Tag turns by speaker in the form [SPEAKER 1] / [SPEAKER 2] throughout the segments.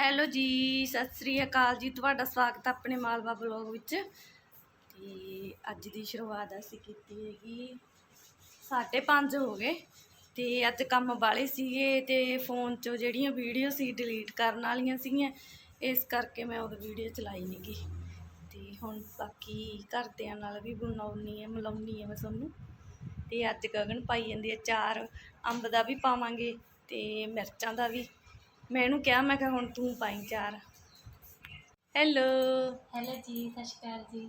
[SPEAKER 1] Hello ਜੀ, ਸਤਿ ਸ੍ਰੀ ਅਕਾਲ ਜੀ। ਤੁਹਾਡਾ ਸਵਾਗਤ ਹੈ ਆਪਣੇ ਮਾਲਵਾ ਬਲੌਗ ਵਿੱਚ। ਤੇ ਅੱਜ ਦੀ ਸ਼ੁਰੂਆਤ ਅਸੀਂ ਕੀਤੀ ਹੈਗੀ 5:30 ਹੋ ਗਏ। ਤੇ ਅੱਜ ਕੰਮ ਵਾਲੇ ਸੀਗੇ ਤੇ ਫੋਨ 'ਚੋਂ ਜਿਹੜੀਆਂ ਵੀਡੀਓ ਸੀ ਡਿਲੀਟ ਕਰਨ ਵਾਲੀਆਂ ਸੀਗੀਆਂ, ਇਸ ਕਰਕੇ ਮੈਂ ਉਹ ਵੀਡੀਓ ਚਲਾਈ ਨਹੀਂਗੀ ਤੇ ਹੁਣ ਬਾਕੀ ਘਰਦਿਆਂ ਨਾਲ ਵੀ ਬਣਾਉਣੀ ਹੈ, ਮਿਲਾਉਣੀ ਹੈ ਮੈਂ ਤੁਹਾਨੂੰ। ਤੇ ਅੱਜ ਗਗਨ ਪਾਈ ਜਾਂਦੀ ਹੈ ਚਾਰ ਅੰਬ ਦਾ ਵੀ ਪਾਵਾਂਗੇ ਤੇ ਮਿਰਚਾਂ ਦਾ ਵੀ। ਮੈਂ ਇਹਨੂੰ ਕਿਹਾ ਮੈਂ ਕਿਹਾ ਹੁਣ ਤੂੰ ਪਾਈ ਚਾਰ। ਹੈਲੋ
[SPEAKER 2] ਹੈਲੋ ਜੀ ਸਤਿ ਸ਼੍ਰੀ ਅਕਾਲ ਜੀ।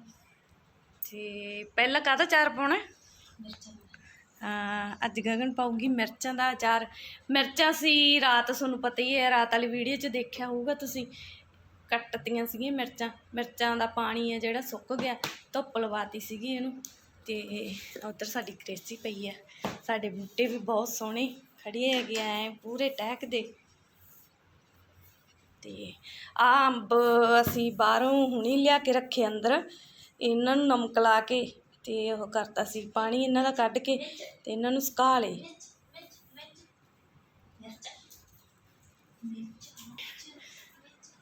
[SPEAKER 1] ਤੇ ਪਹਿਲਾਂ ਕਾਹਦਾ ਚਾਰ ਪਾਉਣਾ? ਹੈ?
[SPEAKER 2] ਮਿਰਚਾਂ
[SPEAKER 1] ਹਾਂ ਅੱਜ ਗਗਨ ਪਾਊਗੀ ਮਿਰਚਾਂ ਦਾ ਅਚਾਰ ਮਿਰਚਾਂ ਸੀ ਰਾਤ ਤੁਹਾਨੂੰ ਪਤਾ ਹੀ ਹੈ ਰਾਤ ਵਾਲੀ ਵੀਡੀਓ 'ਚ ਦੇਖਿਆ ਹੋਊਗਾ ਤੁਸੀਂ। ਕੱਟਤੀਆਂ ਸੀਗੀਆਂ ਮਿਰਚਾਂ। ਮਿਰਚਾਂ ਦਾ ਪਾਣੀ ਹੈ ਜਿਹੜਾ ਸੁੱਕ ਗਿਆ ਧੁੱਪ ਲਵਾਤੀ ਸੀਗੀ ਇਹਨੂੰ। ਤੇ ਉੱਧਰ ਸਾਡੀ ਕਰੇਸੀ ਪਈ ਹੈ। ਸਾਡੇ ਬੂਟੇ ਵੀ ਬਹੁਤ ਸੋਹਣੇ ਖੜੇ ਹੈਗੇ ਐ ਪੂਰੇ ਟਹਿਕ ਦੇ ਤੇ ਅੰਬ ਅਸੀਂ ਬਾਹਰੋਂ ਹੁਣੀ ਲਿਆ ਕੇ ਰੱਖੇ ਅੰਦਰ, ਇਹਨਾਂ ਨੂੰ ਨਮਕ ਲਾ ਕੇ ਅਤੇ ਉਹ ਕਰਤਾ ਸੀ, ਪਾਣੀ ਇਹਨਾਂ ਦਾ ਕੱਢ ਕੇ ਅਤੇ ਇਹਨਾਂ ਨੂੰ ਸੁਕਾ ਲਏ।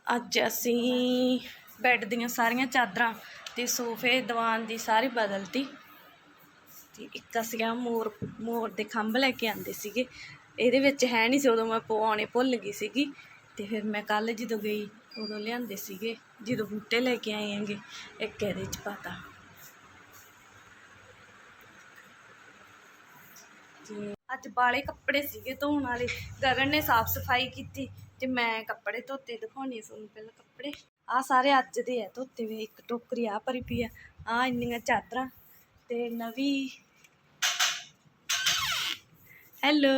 [SPEAKER 1] ਅੱਜ ਅਸੀਂ ਬੈੱਡ ਦੀਆਂ ਸਾਰੀਆਂ ਚਾਦਰਾਂ ਤੇ ਸੋਫੇ, ਦੀਵਾਨ ਦੀ ਸਾਰੀ ਬਦਲਤੀ ਤੇ ਇੱਕ ਅਸੀਂ ਆ ਮੋਰ ਮੋਰ ਦੇ ਖੰਭ ਲੈ ਕੇ ਆਂਦੇ ਸੀਗੇ। ਇਹਦੇ ਵਿੱਚ ਹੈ ਨਹੀਂ ਸੀ ਉਦੋਂ ਮੈਂ ਪਵਾਉਣੇ ਭੁੱਲ ਗਈ ਸੀਗੀ। ਤੇ ਫਿਰ ਮੈਂ ਕੱਲ ਜਦੋਂ ਗਈ, ਉਦੋਂ ਲਿਆਂਦੇ ਸੀਗੇ, ਜਦੋਂ ਬੂਟੇ ਲੈ ਕੇ ਆਏ ਆਂਗੇ ਇੱਕ ਇਹਦੇ ਚ ਪਾਤਾ। ਤੇ ਅੱਜ ਬਾਲੇ ਕੱਪੜੇ ਸੀਗੇ ਧੋਣ ਵਾਲੇ, ਗਗਨ ਨੇ ਸਾਫ਼ ਸਫ਼ਾਈ ਕੀਤੀ ਤੇ ਮੈਂ ਕੱਪੜੇ ਧੋਤੇ ਦਿਖਾਉਣੀ ਤੁਹਾਨੂੰ ਪਹਿਲਾਂ ਕੱਪੜੇ। ਆ ਸਾਰੇ ਅੱਜ ਦੇ ਆ ਧੋਤੇ ਵੇ ਇੱਕ ਟੋਕਰੀ ਆ ਭਰੀ ਪਈ ਆ ਆ ਇੰਨੀਆਂ ਚਾਦਰਾਂ ਤੇ ਨਵੀਂ। ਹੈਲੋ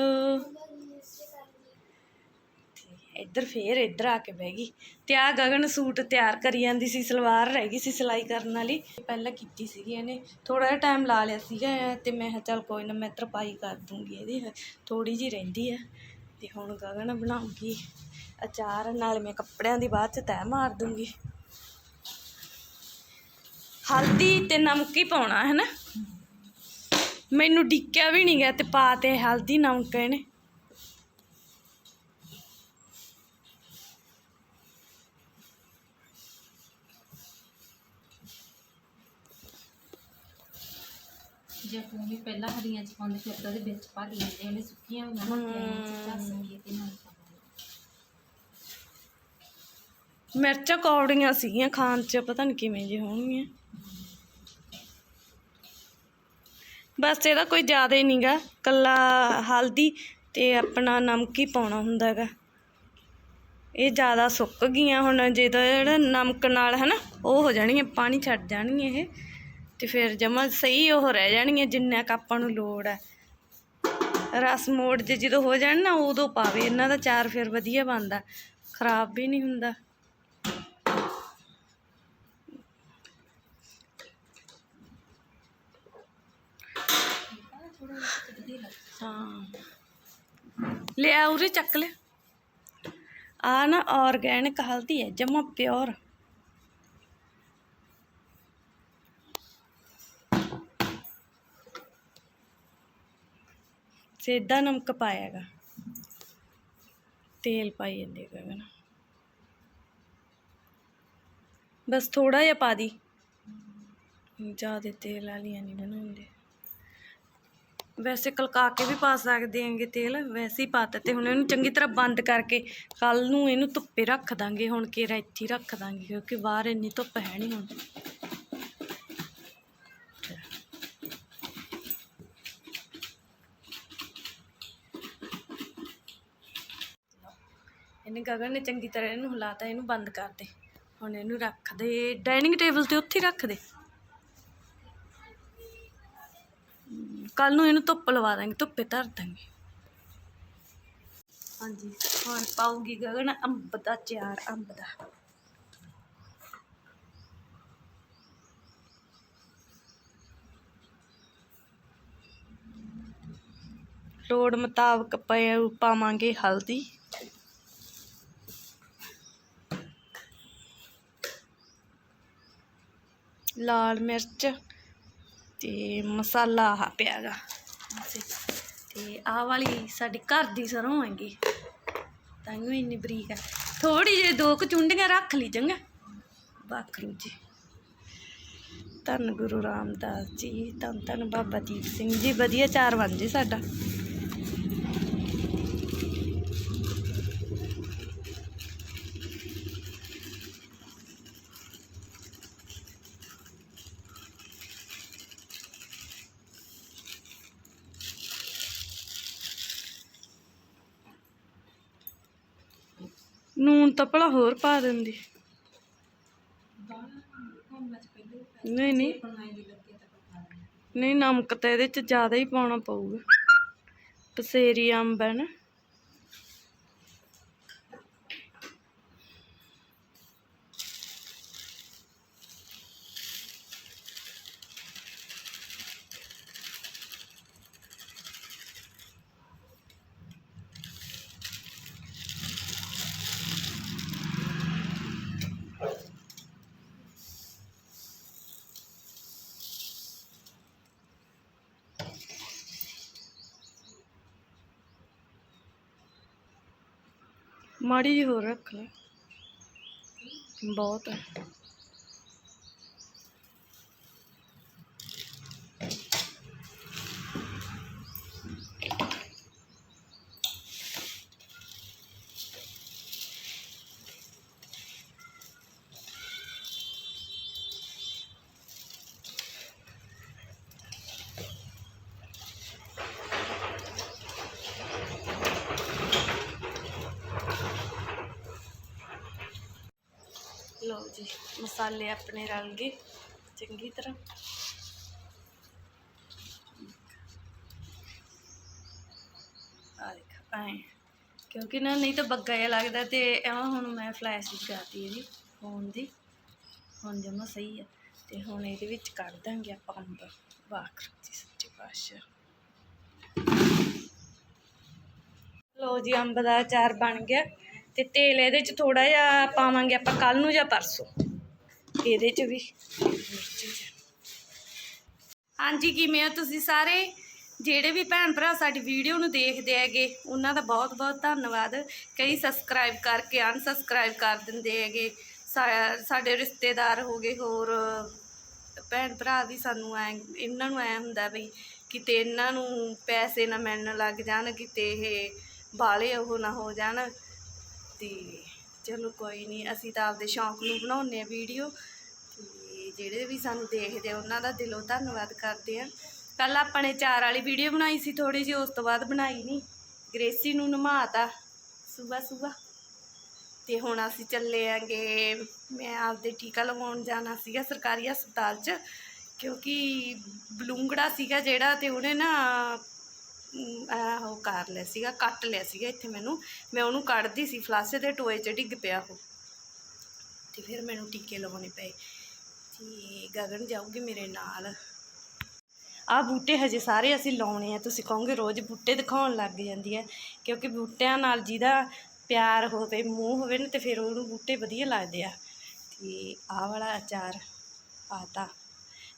[SPEAKER 1] ਇੱਧਰ ਫੇਰ ਇੱਧਰ ਆ ਕੇ ਬਹਿ ਗਈ ਤੇ ਆ ਗਗਨ ਸੂਟ ਤਿਆਰ ਕਰੀ ਜਾਂਦੀ ਸੀ, ਸਲਵਾਰ ਰਹਿ ਗਈ ਸੀ ਸਿਲਾਈ ਕਰਨ ਵਾਲੀ। ਪਹਿਲਾਂ ਕੀਤੀ ਸੀਗੀ ਇਹਨੇ ਥੋੜਾ ਜਿਹਾ ਟਾਈਮ ਲਾ ਲਿਆ ਸੀਗਾ ਤੇ ਮੈਂ ਕਿਹਾ ਚੱਲ ਕੋਈ ਨਾ ਮੈਂ ਤਰਪਾਈ ਕਰ ਦੂੰਗੀ ਇਹਦੀ ਥੋੜੀ ਜੀ ਰਹਿੰਦੀ ਆ। ਤੇ ਹੁਣ ਗਗਨ ਬਣਾਉਂਗੀ ਅਚਾਰ, ਨਾਲ ਮੈਂ ਕੱਪੜਿਆਂ ਦੀ ਬਾਅਦ ਚ ਤੈਅ ਮਾਰ ਦੂੰਗੀ। ਹਲਦੀ ਤੇ ਨਮਕ ਹੀ ਪਾਉਣਾ ਹੈ ਨਾ ਮੈਨੂੰ ਡਿੱਕਿਆ ਵੀ ਨਹੀਂ ਗਿਆ ਤੇ ਪਾ ਤੇ ਹਲਦੀ, ਨਮਕ ਇਹਨੇ।
[SPEAKER 2] ਜੇ ਆਪਾਂ ਵੀ ਪਹਿਲਾਂ ਹਰੀਆਂ ਚ ਪਾਉਂਦੇ ਫਿਰ ਉਹਦੇ ਵਿੱਚ ਪਾ ਲੈਂਦੇ ਉਹਨੇ ਸੁੱਕੀਆਂ ਹੋਈਆਂ ਨਾ ਤੇ ਚੱਸ ਕੇ ਤੇ ਨਾਲ ਪਾਉਂਦੇ
[SPEAKER 1] ਮਿਰਚਾਂ ਕੌੜੀਆਂ ਸੀਗੀਆਂ ਖਾਣ 'ਚ ਪਤਾ ਨਹੀਂ ਕਿਵੇਂ ਜੇ ਹੋਣਗੀਆਂ। ਬਸ ਇਹਦਾ ਕੋਈ ਜ਼ਿਆਦਾ ਹੀ ਨਹੀਂਗਾ ਕੱਲਾ ਹਲਦੀ ਤੇ ਆਪਣਾ ਨਮਕ ਹੀ ਪਾਉਣਾ ਹੁੰਦਾ ਹੈਗਾ। ਇਹ ਜ਼ਿਆਦਾ ਸੁੱਕ ਗਈਆਂ ਹੁਣ ਜਦੋਂ ਜਿਹੜਾ ਨਮਕ ਨਾਲ ਹਨਾ ਉਹ ਹੋ ਜਾਣਗੀਆਂ ਪਾਣੀ ਛੱਡ ਜਾਣਗੀਆਂ ਇਹ। ਤੇ ਫਿਰ ਜਮਾ ਸਹੀ ਉਹ ਰਹਿ ਜਾਣਗੀਆਂ, ਜਿੰਨਾ ਕੁ ਆਪਾਂ ਨੂੰ ਲੋੜ ਹੈ ਰਸ ਮੋੜ ਜੇ ਜਦੋਂ ਹੋ ਜਾਣ ਨਾ, ਉਦੋਂ ਪਾਵੇ। ਇਹਨਾਂ ਦਾ ਚਾਰ ਫਿਰ ਵਧੀਆ ਬਣਦਾ। ਖਰਾਬ ਵੀ ਨਹੀਂ ਹੁੰਦਾ। ਹਾਂ। ਲਿਆ ਉਰੇ, ਚੱਕ ਲੈ ਆ ਨਾ ਆਰਗੈਨਿਕ ਹਲਦੀ ਹੈ, ਜਮਾ ਪਿਓਰ ਸਿੱਧਾ ਨਮਕ ਪਾਇਆ ਹੈਗਾ। ਤੇਲ ਪਾਈ ਜਾਂਦੇ ਗਗਨ ਬਸ ਥੋੜਾ ਜਿਹਾ ਪਾ ਦੀ। ਜ਼ਿਆਦਾ ਤੇਲ ਵਾਲੀਆਂ ਨਹੀਂ ਬਣਾਉਂਦੇ। ਵੈਸੇ ਕਲਕਾ ਕੇ ਵੀ ਪਾ ਸਕਦੇ ਆਂਗੇ ਤੇਲ, ਵੈਸੇ ਹੀ ਪਾਤਾ ਤੇ ਹੁਣ ਇਹਨੂੰ ਚੰਗੀ ਤਰ੍ਹਾਂ ਬੰਦ ਕਰਕੇ ਕੱਲ ਨੂੰ ਇਹਨੂੰ ਧੁੱਪੇ ਰੱਖ ਦਾਂਗੇ, ਹੁਣ ਕੇਰਾ ਇੱਥੇ ਰੱਖ ਦਾਂਗੇ, ਕਿਉਂਕਿ ਬਾਹਰ ਇੰਨੀ ਧੁੱਪ ਹੈ ਨਹੀਂ ਹੁਣ। ਇਹਨੇ ਗਗਨ ਨੇ ਚੰਗੀ ਤਰ੍ਹਾਂ ਇਹਨੂੰ ਹਿਲਾਤਾ, ਇਹਨੂੰ ਬੰਦ ਕਰ ਦੇ। ਹੁਣ ਇਹਨੂੰ ਰੱਖ ਦੇ ਡਾਈਨਿੰਗ ਟੇਬਲ ਤੇ ਉੱਥੇ ਹੀ ਰੱਖ ਦੇ। ਕੱਲ ਨੂੰ ਇਹਨੂੰ ਧੁੱਪ ਲਵਾ ਦਾਂਗੇ, ਧੁੱਪੇ ਧਰ ਦਾਂਗੇ। ਹਾਂਜੀ, ਹੁਣ ਪਾਉਂਗੀ ਗਗਨ ਅੰਬ ਦਾ ਚਾਰ, ਅੰਬ ਦਾ। ਲੋੜ ਮੁਤਾਬਕ ਪਾਵਾਂਗੇ ਹਲਦੀ। ਲਾਲ ਮਿਰਚ ਤੇ ਮਸਾਲਾ ਆ ਪਿਆਗਾ ਤੇ ਆਹ ਵਾਲੀ ਸਾਡੀ ਘਰ ਦੀ ਸਰੋਂ ਹੈਗੀ। ਤਾਂ ਹੀ ਇੰਨੀ ਬਰੀਕ ਹੈ। ਥੋੜੀ ਜਿਹੀ ਦੋ ਕੁ ਚੁੰਡੀਆਂ ਰੱਖ ਲਈ ਚੰਗਾ। ਵਾਖਰੂ ਜੀ। ਧੰਨ ਗੁਰੂ ਰਾਮਦਾਸ ਜੀ, ਧੰਨ ਧੰਨ ਬਾਬਾ ਦੀਪ ਸਿੰਘ ਜੀ। ਵਧੀਆ ਚਾਰ ਬਣ ਜੀ ਸਾਡਾ। ਤਾਂ ਭਲਾ ਹੋਰ ਪਾ ਦਿੰਦੀ। ਨਹੀਂ ਨਹੀਂ। ਨਹੀਂ, ਨਮਕ ਤਾਂ ਇਹਦੇ ਚ ਜ਼ਿਆਦਾ ਹੀ ਪਾਉਣਾ ਪਊਗਾ। ਪਸੇਰੀ ਅੰਬ ਹੈ ਨਾ। ਮਾੜੀ ਜਿਹੀ ਹੋਰ ਰੱਖ ਲੈ। ਬਹੁਤ ਹੈ ਜੀ, ਮਸਾਲੇ ਆਪਣੇ ਰਲ ਗਏ, ਚੰਗੀ ਤਰ੍ਹਾਂ। ਆ ਦੇਖ, ਐਂ। ਕਿਉਂਕਿ ਨਾ ਨਹੀਂ ਤਾਂ ਬੱਗਾ ਜਿਹਾ ਲੱਗਦਾ ਤੇ ਐਵੇਂ ਹੁਣ ਮੈਂ ਫਲੈਸ਼ ਲਗਾਤੀ ਇਹਦੀ ਫੋਨ ਦੀ। ਹੁਣ ਜਮਾ ਸਹੀ ਆ। ਤੇ ਹੁਣ ਇਹਦੇ ਵਿੱਚ ਕੱਢ ਦਾਂਗੇ ਆਪਾਂ ਅੰਬ। ਵਾਹ, ਜੀ ਸੱਚੇ ਪਾਤਸ਼ਾਹ। ਲੋ ਜੀ, ਅੰਬ ਦਾ ਅਚਾਰ ਬਣ ਗਿਆ। ਤੇ ਤੇਲ ਇਹਦੇ ਚ ਥੋੜਾ ਜਿਹਾ ਪਾਵਾਂਗੇ ਆਪਾਂ ਕੱਲ ਨੂੰ ਜਾਂ ਪਰਸੋਂ। ਇਹਦੇ ਚ ਵੀ। ਹਾਂਜੀ, ਕਿਵੇਂ ਹੋ ਤੁਸੀਂ ਸਾਰੇ? ਜਿਹੜੇ ਵੀ ਭੈਣ ਭਰਾ ਸਾਡੀ ਵੀਡੀਓ ਨੂੰ ਦੇਖਦੇ ਹੈਗੇ, ਉਹਨਾਂ ਦਾ ਬਹੁਤ ਬਹੁਤ ਧੰਨਵਾਦ। ਕਈ ਸਬਸਕ੍ਰਾਈਬ ਕਰਕੇ ਅਨਸਬਸਕ੍ਰਾਈਬ ਕਰ ਦਿੰਦੇ ਹੈਗੇ। ਸਾਡੇ ਰਿਸ਼ਤੇਦਾਰ ਹੋ ਗਏ, ਹੋਰ ਭੈਣ ਭਰਾ ਵੀ ਸਾਨੂੰ ਐ, ਇਹਨਾਂ ਨੂੰ ਐ ਹੁੰਦਾ ਵੀ ਕਿਤੇ ਇਹਨਾਂ ਨੂੰ ਪੈਸੇ ਨਾ ਮਿਲਣ ਲੱਗ ਜਾਣ, ਕਿਤੇ ਇਹ ਬਾਲੇ ਉਹ ਨਾ ਹੋ ਜਾਣ। ਤੇ ਚਲੋ ਕੋਈ ਨਹੀਂ ਅਸੀਂ ਤਾਂ ਆਪਦੇ ਸ਼ੌਂਕ ਨੂੰ ਬਣਾਉਂਦੇ ਆ ਵੀਡੀਓ ਤੇ ਜਿਹੜੇ ਵੀ ਸਾਨੂੰ ਦੇਖਦੇ ਉਹਨਾਂ ਦਾ ਦਿਲੋਂ ਧੰਨਵਾਦ ਕਰਦੇ ਆ ਕੱਲ ਆਪਾਂ ਨੇ ਚਾਰ ਵਾਲੀ ਵੀਡੀਓ ਬਣਾਈ ਸੀ ਥੋੜੀ ਜਿਹੀ, ਉਸ ਤੋਂ ਬਾਅਦ ਬਣਾਈ ਨਹੀਂ ਗ੍ਰੇਸੀ ਨੂੰ ਨਮਾਤਾ ਸਵੇਰ ਸਵੇਰ ਤੇ ਹੁਣ ਅਸੀਂ ਚੱਲੇ ਆਂਗੇ, ਮੈਂ ਆਪਦੇ ਟੀਕਾ ਲਗਵਾਉਣ ਜਾਣਾ ਸੀਗਾ ਸਰਕਾਰੀ ਹਸਪਤਾਲ 'ਚ, ਕਿਉਂਕਿ ਬਲੂੰਗੜਾ ਸੀਗਾ ਜਿਹੜਾ ਤੇ ਉਹਨੇ ਨਾ ਉਹ ਕਰ ਲਿਆ ਸੀਗਾ, ਕੱਟ ਲਿਆ ਸੀਗਾ ਇੱਥੇ ਮੈਨੂੰ। ਮੈਂ ਉਹਨੂੰ ਕੱਢਦੀ ਸੀ, ਫਲਾਸੇ ਦੇ ਟੋਏ 'ਚ ਡਿੱਗ ਪਿਆ ਉਹ। ਤੇ ਫਿਰ ਮੈਨੂੰ ਟੀਕੇ ਲਵਾਉਣੇ ਪਏ। ਤੇ ਗਗਨ ਜਾਊਗੀ ਮੇਰੇ ਨਾਲ। ਆਹ ਬੂਟੇ ਹਜੇ ਸਾਰੇ ਅਸੀਂ ਲਾਉਣੇ ਆ। ਤੁਸੀਂ ਕਹੋਗੇ ਰੋਜ਼ ਬੂਟੇ ਦਿਖਾਉਣ ਲੱਗ ਜਾਂਦੀ ਹੈ ਕਿਉਂਕਿ ਬੂਟਿਆਂ ਨਾਲ ਜਿਹਦਾ ਪਿਆਰ ਹੋਵੇ, ਮੂੰਹ ਹੋਵੇ ਨਾ, ਤੇ ਫਿਰ ਉਹਨੂੰ ਬੂਟੇ ਵਧੀਆ ਲੱਗਦੇ ਆ। ਤੇ ਆਹ ਵਾਲਾ ਅਚਾਰ ਪਾਤਾ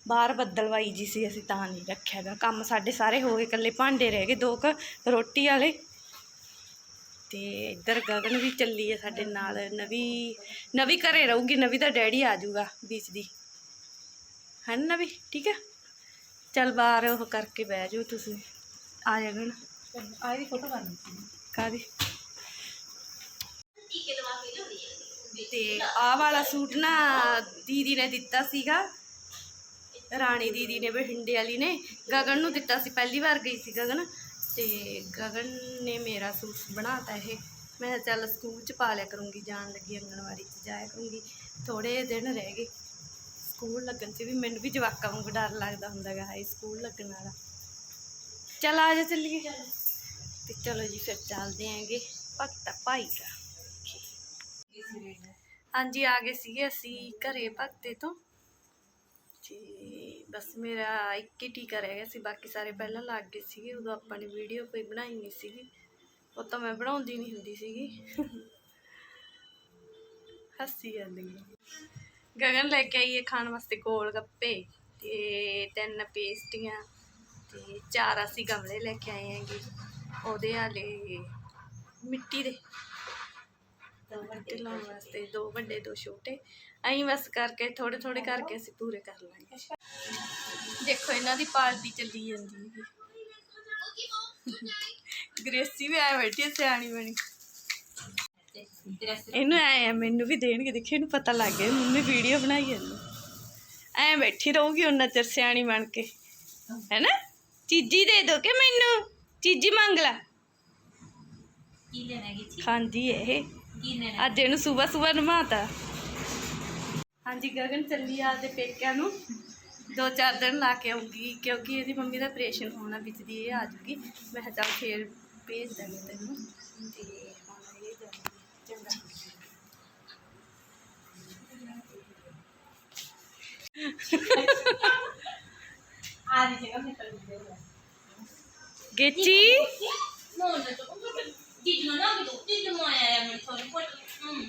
[SPEAKER 1] ਬਾਹਰ ਬੱਦਲਵਾਈ ਜੀ ਸੀ ਅਸੀਂ ਤਾਂ ਨਹੀਂ ਰੱਖਿਆ ਗਾ। ਕੰਮ ਸਾਡੇ ਸਾਰੇ ਹੋ ਗਏ ਇਕੱਲੇ ਭਾਂਡੇ ਰਹਿ ਗਏ ਦੋ ਕੁ ਰੋਟੀ ਵਾਲੇ। ਤੇ ਇੱਧਰ ਗਗਨ ਵੀ ਚੱਲੀ ਹੈ ਸਾਡੇ ਨਾਲ। ਨਵੀ ਨਵੀ ਘਰੇ ਰਹੂਗੀ ਨਵੀ ਦਾ ਡੈਡੀ ਆ ਜਾਊਗਾ ਵਿੱਚ ਦੀ। ਹੈ ਨਾ ਨਵੀ? ਠੀਕ ਹੈ ਚੱਲ ਬਾਹਰ ਉਹ ਕਰਕੇ ਬਹਿ ਜਾਓ ਤੁਸੀਂ। ਆ ਜਾਗਣ
[SPEAKER 2] ਦੀ ਫੋਟੋ ਕਰਨੀ ਸੀ।
[SPEAKER 1] ਕਾਦੀ ਤੇ ਆਹ ਵਾਲਾ ਸੂਟ ਨਾ ਦੀਦੀ ਨੇ ਦਿੱਤਾ ਸੀਗਾ। ਰਾਣੀ ਦੀਦੀ ਨੇ, ਬਠਿੰਡੇ ਵਾਲੀ ਨੇ ਗਗਨ ਨੂੰ ਦਿੱਤਾ ਸੀ। ਪਹਿਲੀ ਵਾਰ ਗਈ ਸੀ ਗਗਨ ਤੇ ਗਗਨ ਨੇ ਮੇਰਾ ਸੂਟ ਬਣਾਤਾ ਇਹ। ਮੈਂ ਚੱਲ ਸਕੂਲ ਚ ਪਾ ਲਿਆ ਕਰੂੰਗੀ, ਜਾਣ ਲੱਗੀ ਅੰਗਣਵਾੜੀ ਚ, ਜਾਇਆ ਕਰੂੰਗੀ। ਥੋੜੇ ਦਿਨ ਰਹਿ ਗਏ। ਸਕੂਲ ਲੱਗਣ ਚ ਵੀ ਮੈਨੂੰ ਵੀ ਜਵਾਕਾਂ ਵਾਂਗੂ ਡਰ ਲੱਗਦਾ ਹੁੰਦਾ ਗਾ ਹਾਈ ਸਕੂਲ ਲੱਗਣ ਵਾਲਾ। ਚੱਲ ਆ ਜਾ ਚੱਲੀਏ। ਤੇ ਚਲੋ ਜੀ, ਫਿਰ ਚੱਲਦੇ ਆਂਗੇ। ਭਗਤਾ ਭਾਈ ਦਾ। ਹਾਂਜੀ, ਆ ਗਏ ਸੀਗੇ ਅਸੀਂ ਘਰੇ ਭਗਤੇ ਤੋਂ। ਤੇ ਬਸ ਮੇਰਾ ਇੱਕ ਹੀ ਟੀਕਾ ਰਹਿ ਗਿਆ ਸੀ, ਬਾਕੀ ਸਾਰੇ ਪਹਿਲਾਂ ਲੱਗ ਗਏ ਸੀਗੇ, ਉਦੋਂ ਆਪਾਂ ਨੇ ਵੀਡੀਓ ਕੋਈ ਬਣਾਈ ਨਹੀਂ ਸੀਗੀ। ਉਹ ਤਾਂ ਮੈਂ ਬਣਾਉਂਦੀ ਨਹੀਂ ਹੁੰਦੀ ਸੀਗੀ। ਹੱਸੀ ਜਾਂਦੀ ਗਗਨ ਲੈ ਕੇ ਆਈਏ ਖਾਣ ਵਾਸਤੇ ਗੋਲ ਗੱਪੇ ਤੇ ਤਿੰਨ ਪੇਸਟੀਆਂ ਤੇ ਚਾਰ ਅਸੀਂ ਗਮਲੇ ਲੈ ਕੇ ਆਏ ਹੈਗੇ। ਉਹਦੇ ਵਾਲੇ ਮਿੱਟੀ ਦੇ। ਤੇ ਲਾਉਣ ਵਾਸਤੇ ਦੋ ਵੱਡੇ ਦੋ ਛੋਟੇ। ਅਸੀਂ ਬਸ ਕਰਕੇ ਥੋੜੇ ਥੋੜੇ ਕਰਕੇ ਅਸੀਂ ਪੂਰੇ ਕਰ ਲਾਂਗੇ। ਦੇਖੋ ਇਹਨਾਂ ਦੀ ਪਾਰਟੀ ਚੱਲੀ ਜਾਂਦੀ ਹੈ ਗ੍ਰੇਸੀ ਵੀ ਆਇਆ ਬੈਠੀ ਸਿਆਣੀ ਬਣੀ। ਇਹਨੂੰ ਐ ਮੈਨੂੰ ਵੀ ਦੇਣਗੇ। ਦੇਖੀ ਇਹਨੂੰ ਪਤਾ ਲੱਗ ਗਿਆ ਮੰਮੀ ਵੀਡੀਓ ਬਣਾਈ ਜਾਂਦੀ। ਐ ਬੈਠੀ ਰਹੂਗੀ ਉਹਨਾਂ ਚਿਰ ਸਿਆਣੀ ਬਣ ਕੇ। ਹੈਨਾ? ਚੀਜੀ ਦੇ ਦੋ ਕਿ ਮੈਨੂੰ? ਚੀਜੀ ਮੰਗ ਲੈ।
[SPEAKER 2] ਕੀ ਲੈਣਾ ਜੀ
[SPEAKER 1] ਖਾਂਦੀ ਇਹ। ਅੱਜ ਇਹਨੂੰ ਸਵੇਰ ਸਵੇਰ ਨਮਾਤਾ। ਹਾਂਜੀ ਗਗਨ ਚੱਲੀ ਆ ਤੇ ਪੇਕਿਆਂ ਨੂੰ। ਦੋ ਚਾਰ ਦਿਨ ਲਾ ਕੇ ਆਉਂਗੀ ਕਿਉਂਕਿ ਇਹਦੀ ਮੰਮੀ ਦਾ ਆਪਰੇਸ਼ਨ ਹੋਣਾ ਵਿੱਚ ਦੀ ਇਹ ਆ ਜੂਗੀ। ਮੈਂ ਚੱਲ ਫੇਰ ਭੇਜ ਦਾਂਗੇ ਤੈਨੂੰ। ਤੇ ਹੁਣ ਇਹ। ਚੰਗਾ।
[SPEAKER 2] ਆ ਜੀ ਜਗ੍ਹਾ ਨਿਕਲ ਗਈ।
[SPEAKER 1] ਗੇਚੀ?
[SPEAKER 2] ਨੋ ਨਾ ਚੁੱਪ ਕਰ ਜੀ ਨਾ ਨਾ ਵੀ ਦੋ ਜੀ ਨੂੰ ਆਇਆ ਹੈ ਮੇਰੇ ਥੋੜੇ ਕੋਲ ਹਮ